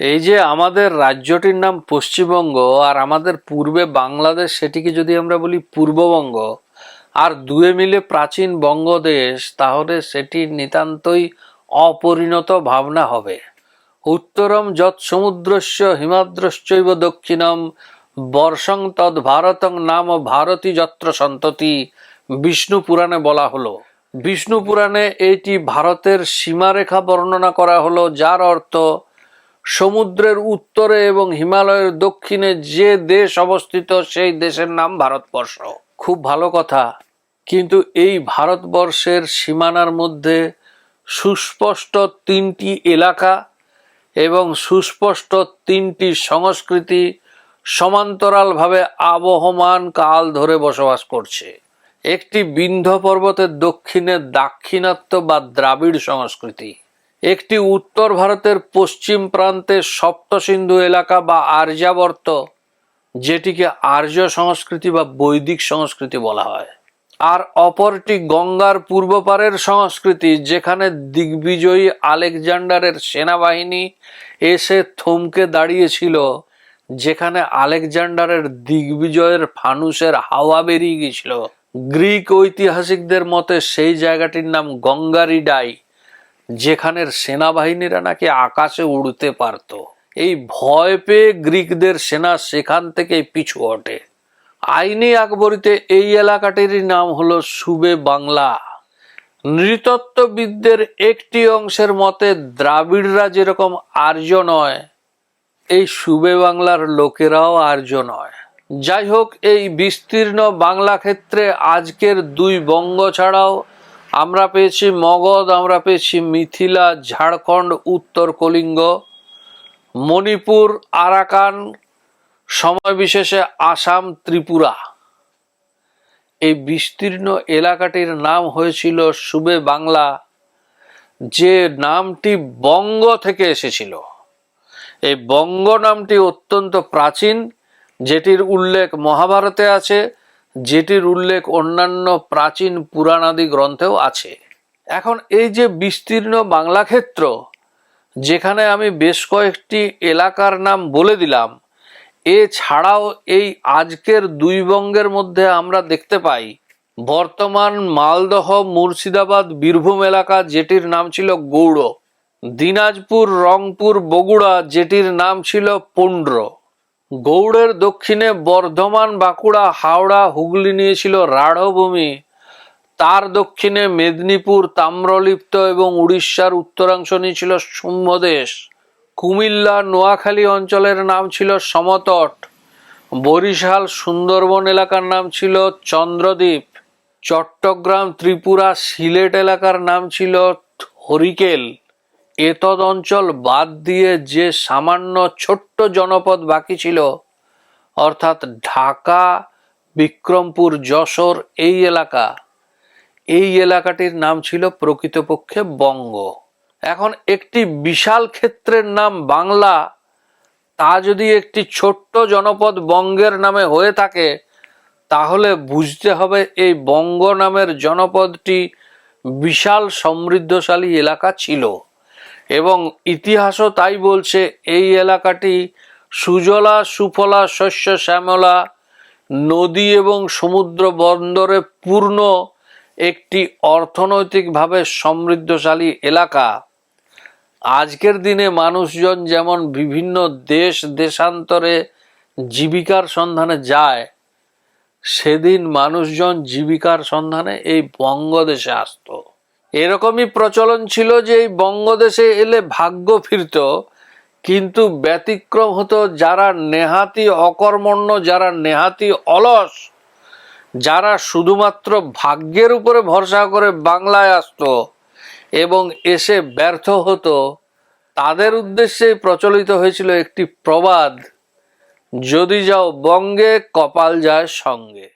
এই যে আমাদের রাজ্যটির নাম পশ্চিমবঙ্গ আর আমাদের পূর্বে বাংলাদেশ সেটিকে যদি আমরা বলি পূর্ববঙ্গ আর দুয়ে মিলে প্রাচীন বঙ্গদেশ, তাহলে সেটি নিতান্তই অপরিণত ভাবনা হবে। উত্তরম যৎ সমুদ্রস্য হিমাদ্রশ্চৈব দক্ষিণম, বর্ষং তদ ভারতং নাম ভারতী যত্র সন্ততি, বিষ্ণু পুরাণে বলা হলো। বিষ্ণু পুরাণে এইটি ভারতের সীমারেখা বর্ণনা করা হলো, যার অর্থ সমুদ্রের উত্তরে এবং হিমালয়ের দক্ষিণে যে দেশ অবস্থিত, সেই দেশের নাম ভারতবর্ষ। খুব ভালো কথা। কিন্তু এই ভারতবর্ষের সীমানার মধ্যে সুস্পষ্ট তিনটি এলাকা এবং সুস্পষ্ট তিনটি সংস্কৃতি সমান্তরালভাবে আবহমান কাল ধরে বসবাস করছে। একটি বিন্ধ্য পর্বতের দক্ষিণে দাক্ষিণাত্য বা দ্রাবিড় সংস্কৃতি। একটি উত্তর ভারতের পশ্চিম প্রান্তে সপ্তসিন্ধু এলাকা বা আর্যাবর্ত, যেটিকে আর্য সংস্কৃতি বা বৈদিক সংস্কৃতি বলা হয়। আর অপরটি গঙ্গার পূর্বপারের সংস্কৃতি, যেখানে দিগ্বিজয়ী আলেকজান্ডারের সেনাবাহিনী এসে থমকে দাঁড়িয়েছিল, যেখানে আলেকজান্ডারের দিগ্বিজয়ের ফানুসের হাওয়া বেরিয়ে গিয়েছিল। গ্রিক ঐতিহাসিকদের মতে সেই জায়গাটির নাম গঙ্গারিডাই। যেখানের সেনাবাহিনীরা নাকি আকাশে উড়তে পারত। এই ভয় পেয়ে গ্রিকদের সেনা সেখান থেকে পিছু হটে। আইনি আকবরীতে এই এলাকাটির নাম হলো সুবে বাংলা। নৃতত্ত্ববিদদের একটি অংশের মতে দ্রাবিড়রা যেরকম আর্য নয়, এই সুবে বাংলার লোকেরাও আর্য নয়। যাই হোক, এই বিস্তীর্ণ বাংলা ক্ষেত্রে আজকের দুই বঙ্গ ছাড়াও আমরা পেয়েছি মগধ, আমরা পেয়েছি মিথিলা, ঝাড়খণ্ড, উত্তর কলিঙ্গ, মণিপুর, আরাকান, সময় বিশেষে আসাম, ত্রিপুরা। এই বিস্তীর্ণ এলাকাটির নাম হয়েছিল সুবে বাংলা, যে নামটি বঙ্গ থেকে এসেছিল। এই বঙ্গ নামটি অত্যন্ত প্রাচীন, যেটির উল্লেখ মহাভারতে আছে। যেটির উল্লেখ অন্যান্য প্রাচীন পুরাণাদি গ্রন্থেও আছে। এখন এই যে বিস্তীর্ণ বাংলা ক্ষেত্র যেখানে আমি বেশ কয়েকটি এলাকার নাম বলে দিলাম, এছাড়াও এই আজকের দুই বঙ্গের মধ্যে আমরা দেখতে পাই বর্তমান মালদহ, মুর্শিদাবাদ, বীরভূম এলাকা, যেটির নাম ছিল গৌড়। দিনাজপুর, রংপুর, বগুড়া, যেটির নাম ছিল পুন্ড্র। গৌড়ের দক্ষিণে বর্ধমান, বাঁকুড়া, হাওড়া, হুগলি নিয়েছিল রাঢ়ভূমি। তার দক্ষিণে মেদিনীপুর, তাম্রলিপ্ত এবং উড়িষ্যার উত্তরাংশ নিয়েছিল শুম্ভদেশ কুমিল্লা, নোয়াখালী অঞ্চলের নাম ছিল সমতট। বরিশাল, সুন্দরবন এলাকার নাম ছিল চন্দ্রদ্বীপ। চট্টগ্রাম, ত্রিপুরা, সিলেট এলাকার নাম ছিল হরিকেল এতদ অঞ্চল বাদ দিয়ে যে সামান্য ছোট্ট জনপদ বাকি ছিল, অর্থাৎ ঢাকা, বিক্রমপুর, যশোর, এই এলাকা, এই এলাকাটির নাম ছিল প্রকৃতপক্ষে বঙ্গ। এখন একটি বিশাল ক্ষেত্রের নাম বাংলা, তা যদি একটি ছোট্ট জনপদ বঙ্গের নামে হয়ে থাকে, তাহলে বুঝতে হবে এই বঙ্গ নামের জনপদটি বিশাল সমৃদ্ধশালী এলাকা ছিল। এবং ইতিহাসও তাই বলছে, এই এলাকাটি সুজলা, সুফলা, শস্য, শ্যামলা নদী এবং সমুদ্র বন্দরে পূর্ণ একটি অর্থনৈতিকভাবে সমৃদ্ধশালী এলাকা। আজকের দিনে মানুষজন যেমন বিভিন্ন দেশ, দেশান্তরে জীবিকার সন্ধানে যায়, সেদিন মানুষজন জীবিকার সন্ধানে এই বঙ্গদেশে আসতো। এরকমই প্রচলন ছিল যে এই বঙ্গদেশে এলে ভাগ্য ফিরত, কিন্তু ব্যতিক্রম হতো যারা নেহাতি অকর্মণ্য, যারা নেহাতি অলস, যারা শুধুমাত্র ভাগ্যের উপরে ভরসা করে বাংলায় আসতো এবং এসে ব্যর্থ হতো, তাদের উদ্দেশ্যে প্রচলিত হয়েছিল একটি প্রবাদ, যদি যাও বঙ্গে, কপাল যায় সঙ্গে।